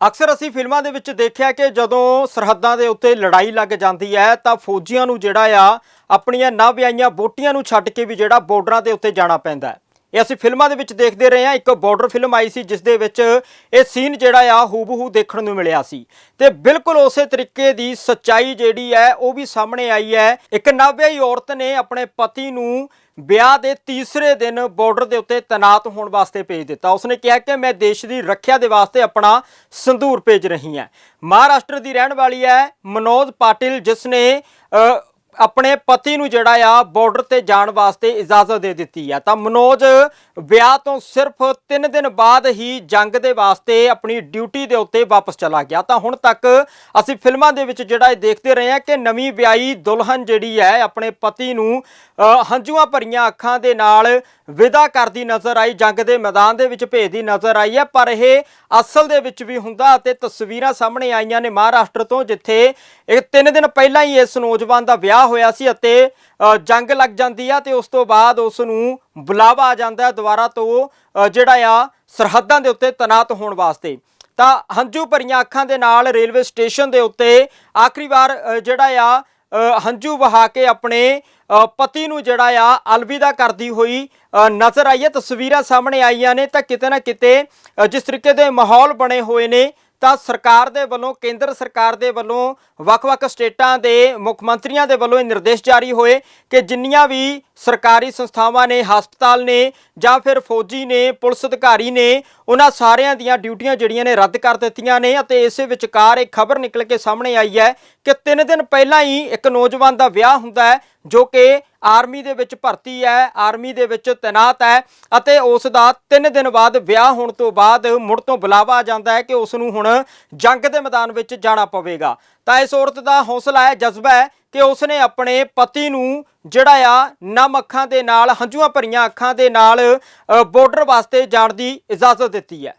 ਅਕਸਰ ਅਸੀਂ ਫਿਲਮਾਂ ਦੇ ਵਿੱਚ ਦੇਖਿਆ ਕਿ ਜਦੋਂ ਸਰਹੱਦਾਂ ਦੇ ਉੱਤੇ ਲੜਾਈ ਲੱਗ ਜਾਂਦੀ ਹੈ, ਤਾਂ ਫੌਜੀਆਂ ਨੂੰ ਜਿਹੜਾ ਆ, ਆਪਣੀਆਂ ਨਾ ਵਿਆਹੀਆਂ ਬੋਟੀਆਂ ਨੂੰ ਛੱਡ ਕੇ ਵੀ ਜਿਹੜਾ ਬਾਰਡਰਾਂ ਦੇ ਉੱਤੇ ਜਾਣਾ ਪੈਂਦਾ ਹੈ। ਇਹ ਅਸੀਂ ਫਿਲਮਾਂ ਦੇ ਵਿੱਚ ਦੇਖਦੇ ਰਹੇ ਹਾਂ। ਇੱਕ ਬਾਰਡਰ ਫਿਲਮ ਆਈ ਸੀ, ਜਿਸ ਦੇ ਵਿੱਚ ਇਹ ਸੀਨ ਜਿਹੜਾ ਆ, ਹੂਬਹੂ ਦੇਖਣ ਨੂੰ ਮਿਲਿਆ ਸੀ। ਤੇ ਬਿਲਕੁਲ ਉਸੇ ਤਰੀਕੇ ਦੀ ਸੱਚਾਈ ਜਿਹੜੀ ਹੈ, ਉਹ ਵੀ ਸਾਹਮਣੇ ਆਈ ਹੈ। ਇੱਕ ਨਵਵਿਆਹੀ ਔਰਤ ਨੇ ਆਪਣੇ ਪਤੀ ਨੂੰ ਵਿਆਹ ਦੇ ਤੀਸਰੇ ਦਿਨ ਬਾਰਡਰ ਦੇ ਉੱਤੇ ਤੈਨਾਤ ਹੋਣ ਵਾਸਤੇ ਭੇਜ ਦਿੱਤਾ। ਉਸਨੇ ਕਿਹਾ ਕਿ ਮੈਂ ਦੇਸ਼ ਦੀ ਰੱਖਿਆ ਦੇ ਵਾਸਤੇ ਆਪਣਾ ਸੰਦੂਰ ਭੇਜ ਰਹੀ ਹਾਂ। ਮਹਾਰਾਸ਼ਟਰ ਦੀ ਰਹਿਣ ਵਾਲੀ ਹੈ ਮਨੋਜ ਪਾਟਿਲ, ਜਿਸ ਨੇ ਆਪਣੇ ਪਤੀ ਨੂੰ ਜਿਹੜਾ ਆ ਬਾਰਡਰ ਤੇ ਜਾਣ ਵਾਸਤੇ ਇਜਾਜ਼ਤ ਦੇ ਦਿੱਤੀ ਹੈ ਤਾਂ ਮਨੋਜ, ਵਿਆਹ ਤੋਂ ਸਿਰਫ 3 ਦਿਨ ਬਾਅਦ ਹੀ ਜੰਗ ਦੇ ਵਾਸਤੇ ਆਪਣੀ ਡਿਊਟੀ ਦੇ ਉੱਤੇ ਵਾਪਸ ਚਲਾ ਗਿਆ। ਤਾਂ ਹੁਣ ਤੱਕ ਅਸੀਂ ਫਿਲਮਾਂ ਦੇ ਵਿੱਚ ਜਿਹੜਾ ਇਹ ਦੇਖਦੇ ਰਹੇ ਹਾਂ ਕਿ ਨਵੀਂ ਵਿਆਹੀ ਦੁਲਹਨ ਜਿਹੜੀ ਹੈ, ਆਪਣੇ ਪਤੀ ਨੂੰ ਹੰਝੂਆਂ ਭਰੀਆਂ ਅੱਖਾਂ ਦੇ ਨਾਲ ਵਿਦਾ ਕਰਦੀ ਨਜ਼ਰ ਆਈ, ਜੰਗ ਦੇ ਮੈਦਾਨ ਦੇ ਵਿੱਚ ਭੇਜਦੀ ਨਜ਼ਰ ਆਈ ਹੈ ਪਰ ਇਹ ਅਸਲ ਦੇ ਵਿੱਚ ਵੀ ਹੁੰਦਾ ਅਤੇ ਤਸਵੀਰਾਂ ਸਾਹਮਣੇ ਆਈਆਂ ਨੇ ਮਹਾਰਾਸ਼ਟਰ ਤੋਂ, ਜਿੱਥੇ ਇਹ 3 ਦਿਨ ਪਹਿਲਾਂ ਹੀ ਇਸ ਨੌਜਵਾਨ ਦਾ ਵਿਆਹ ਹੋਇਆ ਸੀ ਅਤੇ ਜੰਗ ਲੱਗ ਜਾਂਦੀ ਆ ਤੇ ਉਸ ਤੋਂ ਬਾਅਦ ਉਸ ਨੂੰ ਬੁਲਾਵਾ ਆ ਜਾਂਦਾ ਦੁਬਾਰਾ ਤੋਂ ਜਿਹੜਾ ਆ ਸਰਹੱਦਾਂ ਦੇ ਉੱਤੇ ਤੈਨਾਤ ਹੋਣ ਵਾਸਤੇ। ਤਾਂ ਹੰਝੂ ਭਰੀਆਂ ਅੱਖਾਂ ਦੇ ਨਾਲ ਰੇਲਵੇ ਸਟੇਸ਼ਨ ਦੇ ਉੱਤੇ ਆਖਰੀ ਵਾਰ ਜਿਹੜਾ ਆ ਹੰਝੂ ਵਹਾ ਕੇ ਆਪਣੇ ਅ, ਪਤੀ ਨੂੰ ਜਿਹੜਾ ਆ ਅਲਵਿਦਾ ਕਰਦੀ ਹੋਈ ਅ, ਨਜ਼ਰ ਆਈ ਹੈ। ਤਸਵੀਰਾਂ ਸਾਹਮਣੇ ਆਈਆਂ ਨੇ ਤਾਂ ਕਿਤੇ ਨਾ ਕਿਤੇ ਜਿਸ ਤਰੀਕੇ ਦੇ ਮਾਹੌਲ ਬਣੇ ਹੋਏ ਨੇ ਤਾਂ ਸਰਕਾਰ ਦੇ ਵੱਲੋਂ, ਕੇਂਦਰ ਸਰਕਾਰ ਦੇ ਵੱਲੋਂ, ਵੱਖ-ਵੱਖ ਸਟੇਟਾਂ ਦੇ ਮੁੱਖ ਮੰਤਰੀਆਂ ਦੇ ਵੱਲੋਂ ਇਹ ਨਿਰਦੇਸ਼ ਜਾਰੀ ਹੋਏ ਕਿ ਜਿੰਨੀਆਂ ਵੀ ਸਰਕਾਰੀ ਸੰਸਥਾਵਾਂ ਨੇ, ਹਸਪਤਾਲ ਨੇ ਜਾਂ ਫਿਰ ਫੌਜੀ ਨੇ, ਪੁਲਿਸ ਅਧਿਕਾਰੀ ਨੇ, ਉਹਨਾਂ ਸਾਰਿਆਂ ਦੀਆਂ ਡਿਊਟੀਆਂ ਜਿਹੜੀਆਂ ਨੇ ਰੱਦ ਕਰ ਦਿੱਤੀਆਂ ਨੇ ਅਤੇ ਇਸੇ ਵਿਚਕਾਰ ਇੱਕ ਖਬਰ ਨਿਕਲ ਕੇ ਸਾਹਮਣੇ ਆਈ ਹੈ ਕਿ 3 ਦਿਨ ਪਹਿਲਾਂ ਹੀ ਇੱਕ ਨੌਜਵਾਨ ਦਾ ਵਿਆਹ ਹੁੰਦਾ ਹੈ ਜੋ ਕਿ ਆਰਮੀ ਦੇ ਵਿੱਚ ਭਰਤੀ ਹੈ, ਆਰਮੀ ਦੇ ਵਿੱਚ ਤੈਨਾਤ ਹੈ ਅਤੇ ਉਸ ਦਾ 3 ਦਿਨ ਬਾਅਦ ਵਿਆਹ ਹੋਣ ਤੋਂ ਬਾਅਦ ਮੁੜ ਤੋਂ ਬੁਲਾਵਾ ਆ ਜਾਂਦਾ ਹੈ ਕਿ ਉਸ ਨੂੰ ਹੁਣ ਜੰਗ ਦੇ ਮੈਦਾਨ ਵਿੱਚ ਜਾਣਾ ਪਵੇਗਾ। ਤਾਂ ਇਸ ਔਰਤ ਦਾ ਹੌਸਲਾ ਹੈ, ਜਜ਼ਬਾ ਹੈ ਕਿ ਉਸ ਨੇ ਆਪਣੇ ਪਤੀ ਨੂੰ ਜਿਹੜਾ ਆ ਨਮ ਅੱਖਾਂ ਦੇ ਨਾਲ, ਹੰਝੂਆਂ ਭਰੀਆਂ ਅੱਖਾਂ ਦੇ ਨਾਲ ਬਾਰਡਰ ਵਾਸਤੇ ਜਾਣ ਦੀ ਇਜਾਜ਼ਤ ਦਿੱਤੀ ਹੈ।